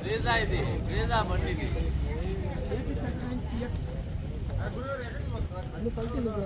బ్రేజా ఇది బ్రేజా బండి ఇది మనూరు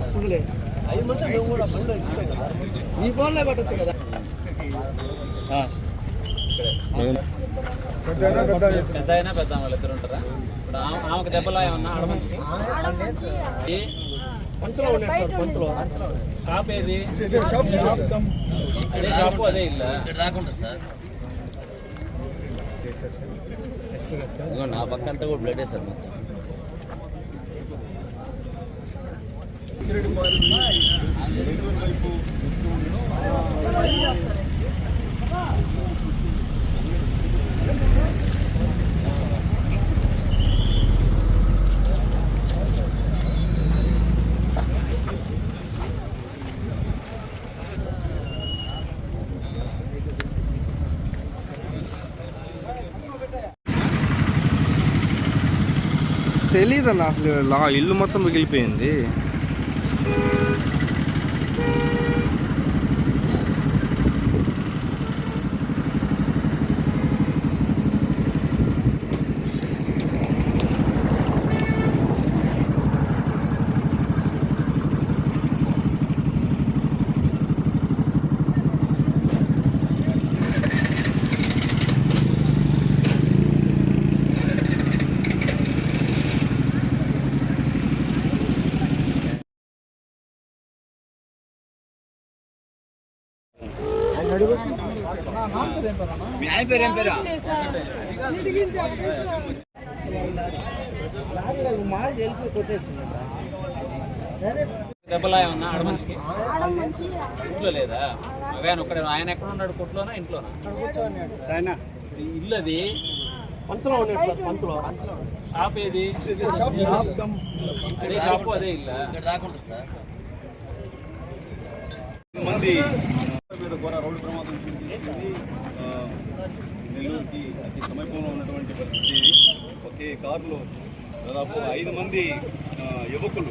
వస్తుందిలే ఐదు మంది నువ్వు కూడా ఎక్కుతావు కదా. నీ ఫోన్లో పెట్టచ్చు కదా. పెద్ద అయినా పెద్ద వాళ్ళు ఇద్దరు ఉంటారా? ఇప్పుడు ఆమె- ఆమెకు దెబ్బలా ఏమన్నా ఆడ మనిషికి? ఏ? పంచలో ఉన్నాయి సార్ పంచలో కాపేది షాప్ షాప్ అదే అదే ఇల్లు. ఇదిగో నా పక్క అంతా కూడా బ్లడ్ సార్ మొత్తం. తెలీదన్న అసలు లా ఇల్లు మొత్తం మిగిలిపోయింది. దెబ్బలా ఏమన్నా ఆడ మనిషికి ఇంట్లో లేదా? ఆయన ఒక్కడే ఆయన ఎక్కడ ఉన్నాడు? కొట్లోనా ఇంట్లోనా? సైనా ఈ ఇల్లు అది? పంచలో ఉన్నాయి సార్ ఆపేది షాప్ కమ్. అదే షాపు అదే ఇల్లు? మంది మీద ఘోర రోడ్డు ప్రమాదం చెంది నెల్లూరుకి అతి సమీపంలో ఉన్నటువంటి పరిస్థితి ఒకే కారులో దాదాపు ఐదు మంది యువకులు.